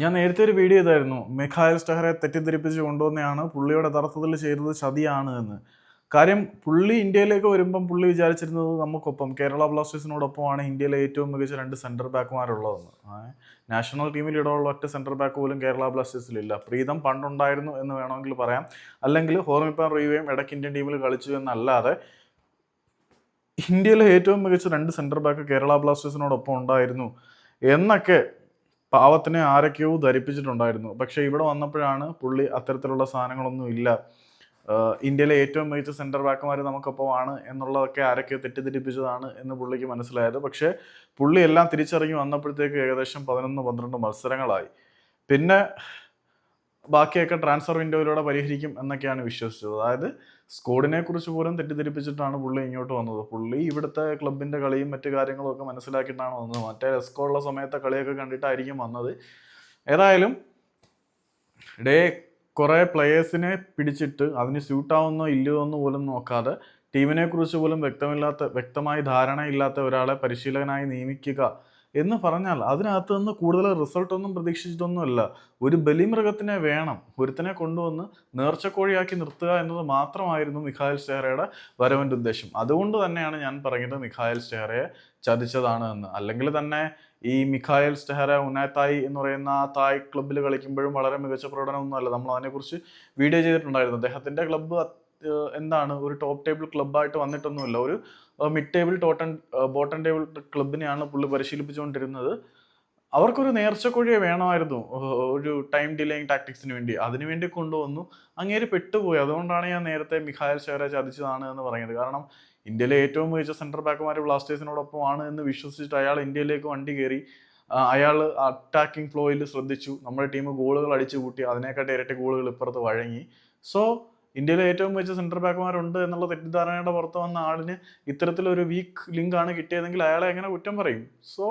ഞാൻ നേരത്തെ ഒരു വീഡിയോ ചെയ്തായിരുന്നു. മിഖായൽ സ്റ്റഹറെ തെറ്റിദ്ധരിപ്പിച്ച് കൊണ്ടുവന്നെയാണ് പുള്ളിയുടെ യഥാർത്ഥത്തിൽ ചെയ്തത് ചതിയാണ് എന്ന്. കാര്യം പുള്ളി ഇന്ത്യയിലേക്ക് വരുമ്പം പുള്ളി വിചാരിച്ചിരുന്നത് നമുക്കൊപ്പം. കേരള ബ്ലാസ്റ്റേഴ്സിനോടൊപ്പമാണ് ഇന്ത്യയിലെ ഏറ്റവും മികച്ച രണ്ട് സെന്റർ ബാക്കുമാരുള്ളതെന്ന് നാഷണൽ ടീമിൽ ഇടമുള്ള ഒറ്റ സെന്റർ ബാക്ക് പോലും കേരള ബ്ലാസ്റ്റേഴ്സിലില്ല. പ്രീതം പണ്ടുണ്ടായിരുന്നു എന്ന് വേണമെങ്കിൽ പറയാം. അല്ലെങ്കിൽ ഹോർമിപ്പാൻ റീവയും ഇടയ്ക്ക് ഇന്ത്യൻ ടീമിൽ കളിച്ചു എന്നല്ലാതെ ഇന്ത്യയിലെ ഏറ്റവും മികച്ച രണ്ട് സെന്റർ ബാക്ക് കേരള ബ്ലാസ്റ്റേഴ്സിനോടൊപ്പം ഉണ്ടായിരുന്നു എന്നൊക്കെ പാവത്തിനെ ആരൊക്കെയോ ധരിപ്പിച്ചിട്ടുണ്ടായിരുന്നു. പക്ഷേ ഇവിടെ വന്നപ്പോഴാണ് പുള്ളി അത്തരത്തിലുള്ള സാധനങ്ങളൊന്നും ഇല്ല. ഇന്ത്യയിലെ ഏറ്റവും മികച്ച സെന്റർ ബാക്കുമാർ നമുക്കൊപ്പം ആണ് എന്നുള്ളതൊക്കെ ആരൊക്കെയോ തെറ്റിദ്ധരിപ്പിച്ചതാണ് എന്ന് പുള്ളിക്ക് മനസ്സിലായത്. പക്ഷേ പുള്ളി എല്ലാം തിരിച്ചറിഞ്ഞ് വന്നപ്പോഴത്തേക്ക് ഏകദേശം പതിനൊന്ന് പന്ത്രണ്ട് മത്സരങ്ങളായി. പിന്നെ ബാക്കിയൊക്കെ ട്രാൻസ്ഫർ വിൻഡോയിലൂടെ പരിഹരിക്കും എന്നൊക്കെയാണ് വിശ്വസിച്ചത്. അതായത് സ്കോഡിനെ കുറിച്ച് പോലും തെറ്റിദ്ധരിപ്പിച്ചിട്ടാണ് പുള്ളി ഇങ്ങോട്ട് വന്നത്. പുള്ളി ഇവിടുത്തെ ക്ലബിന്റെ കളിയും മറ്റു കാര്യങ്ങളും ഒക്കെ മനസ്സിലാക്കിയിട്ടാണ് വന്നത്. മറ്റേ എസ്കോ ഉള്ള സമയത്തെ കളിയൊക്കെ കണ്ടിട്ടായിരിക്കും വന്നത്. ഏതായാലും ഡേ കുറേ പ്ലെയേഴ്സിനെ പിടിച്ചിട്ട് അതിന് സ്യൂട്ടാവുന്നോ ഇല്ലയോ എന്ന് പോലും നോക്കാതെ ടീമിനെ കുറിച്ച് പോലും വ്യക്തമില്ലാത്ത വ്യക്തമായി ധാരണയില്ലാത്ത ഒരാളെ പരിശീലകനായി നിയമിക്കുക എന്ന് പറഞ്ഞാൽ അതിനകത്ത് നിന്ന് കൂടുതൽ റിസൾട്ടൊന്നും പ്രതീക്ഷിച്ചിട്ടൊന്നുമല്ല. ഒരു ബലിമൃഗത്തിനെ വേണം. ഒരുത്തനെ കൊണ്ടുവന്ന് നേർച്ചക്കോഴിയാക്കി നിർത്തുക എന്നത് മാത്രമായിരുന്നു മിഖായൽ സ്റ്റെഹറയുടെ വരവിന്റെ ഉദ്ദേശം. അതുകൊണ്ട് തന്നെയാണ് ഞാൻ പറഞ്ഞത് മിഖായൽ സ്റ്റെഹറയെ ചതിച്ചതാണ് എന്ന്. അല്ലെങ്കിൽ തന്നെ ഈ മിഖായൽ സ്റ്റെഹറ ഉനാത്തായി എന്ന് പറയുന്ന ആ തായ് ക്ലബ്ബിൽ കളിക്കുമ്പോഴും വളരെ മികച്ച പ്രകടനമൊന്നുമല്ല. നമ്മൾ അതിനെക്കുറിച്ച് വീഡിയോ ചെയ്തിട്ടുണ്ടായിരുന്നു. അദ്ദേഹത്തിന്റെ ക്ലബ്ബ് എന്താണ് ഒരു ടോപ്പ് ടേബിൾ ക്ലബ്ബായിട്ട് വന്നിട്ടൊന്നുമല്ല. ഒരു mid table Tottenham bottom table ക്ലബിനെയാണ് പുള്ളി പരിശീലിപ്പിച്ചുകൊണ്ടിരുന്നത്. അവർക്കൊരു നേർച്ചക്കൊഴിയെ വേണമായിരുന്നു ഒരു ടൈം ഡിലേയിങ് ടാക്ടിക്സിന് വേണ്ടി. അതിനു വേണ്ടി കൊണ്ടുവന്നു. അങ്ങേര് പെട്ടുപോയി. അതുകൊണ്ടാണ് ഞാൻ നേരത്തെ മിഖായൽ ഷെയറെ ചതിച്ചതാണ് എന്ന് പറയുന്നത്. കാരണം ഇന്ത്യയിലെ ഏറ്റവും മികച്ച സെൻട്രൽ ബാക്കുമാർ ബ്ലാസ്റ്റേഴ്സിനോടൊപ്പമാണ് എന്ന് വിശ്വസിച്ചിട്ട് അയാൾ ഇന്ത്യയിലേക്ക് വണ്ടി കയറി അയാൾ അറ്റാക്കിംഗ് ഫ്ലോയിൽ ശ്രദ്ധിച്ചു. നമ്മുടെ ടീം ഗോളുകൾ അടിച്ചു കൂട്ടി അതിനേക്കാട്ട് ഇരട്ടി ഗോളുകൾ ഇപ്പുറത്ത് വഴങ്ങി. സോ ഇന്ത്യയിലെ ഏറ്റവും മികച്ച സെൻട്രൽ ബാക്കുമാരുണ്ട് എന്നുള്ള തെറ്റിദ്ധാരണയുടെ പുറത്ത് വന്ന ആളിന് ഇത്തരത്തിലൊരു വീക്ക് ലിങ്ക് ആണ് കിട്ടിയതെങ്കിൽ അയാളെ എങ്ങനെ കുറ്റം പറയും? സോ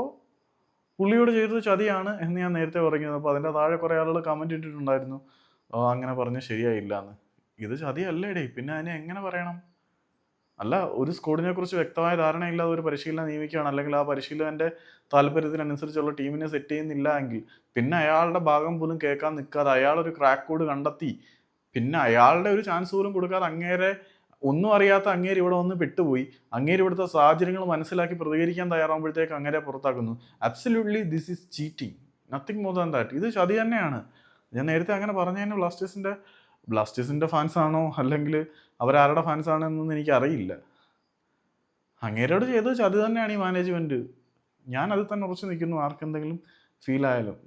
പുള്ളിയോട് ചെയ്തത് ചതിയാണ് എന്ന് ഞാൻ നേരത്തെ പറഞ്ഞത് അപ്പോൾ അതിന്റെ താഴെ കുറേ ആളുകൾ കമന്റ് ഇട്ടിട്ടുണ്ടായിരുന്നു. അങ്ങനെ പറഞ്ഞ് ശരിയായില്ല എന്ന് ഇത് ചതിയല്ലേടേ. പിന്നെ അതിനെ എങ്ങനെ പറയണം? അല്ല ഒരു സ്കോഡിനെ കുറിച്ച് വ്യക്തമായ ധാരണയില്ലാതെ ഒരു പരിശീലനം നിയമിക്കുകയാണ്. അല്ലെങ്കിൽ ആ പരിശീലകന്റെ താല്പര്യത്തിനനുസരിച്ചുള്ള ടീമിനെ സെറ്റ് ചെയ്യുന്നില്ല എങ്കിൽ പിന്നെ അയാളുടെ ഭാഗം പോലും കേൾക്കാൻ നിൽക്കാതെ അയാളൊരു ക്രാക്ക് കോഡ് കണ്ടെത്തി പിന്നെ അയാളുടെ ഒരു ചാൻസ് പോലും കൊടുക്കാതെ അങ്ങേരെ ഒന്നും അറിയാത്ത അങ്ങേര് ഇവിടെ വന്ന് പെട്ടുപോയി. അങ്ങേര് ഇവിടുത്തെ സാഹചര്യങ്ങൾ മനസ്സിലാക്കി പ്രതികരിക്കാൻ തയ്യാറാകുമ്പോഴത്തേക്ക് അങ്ങേരെ പുറത്താക്കുന്നു. Absolutely this is cheating nothing more than that ഇത് ചതി തന്നെയാണ്. ഞാൻ നേരത്തെ അങ്ങനെ പറഞ്ഞു തന്നെ ബ്ലാസ്റ്റേഴ്സിന്റെ ബ്ലാസ്റ്റേഴ്സിന്റെ ഫാൻസ് ആണോ അല്ലെങ്കിൽ അവരാരുടെ ഫാൻസ് ആണോ എന്നൊന്നും എനിക്ക് അറിയില്ല അങ്ങേരോട് ചെയ്തത് ചതി തന്നെയാണ് ഈ മാനേജ്മെന്റ് ഞാൻ അതിൽ തന്നെ ഉറച്ചു നിൽക്കുന്നു. ആർക്കെന്തെങ്കിലും ഫീൽ ആയാലും.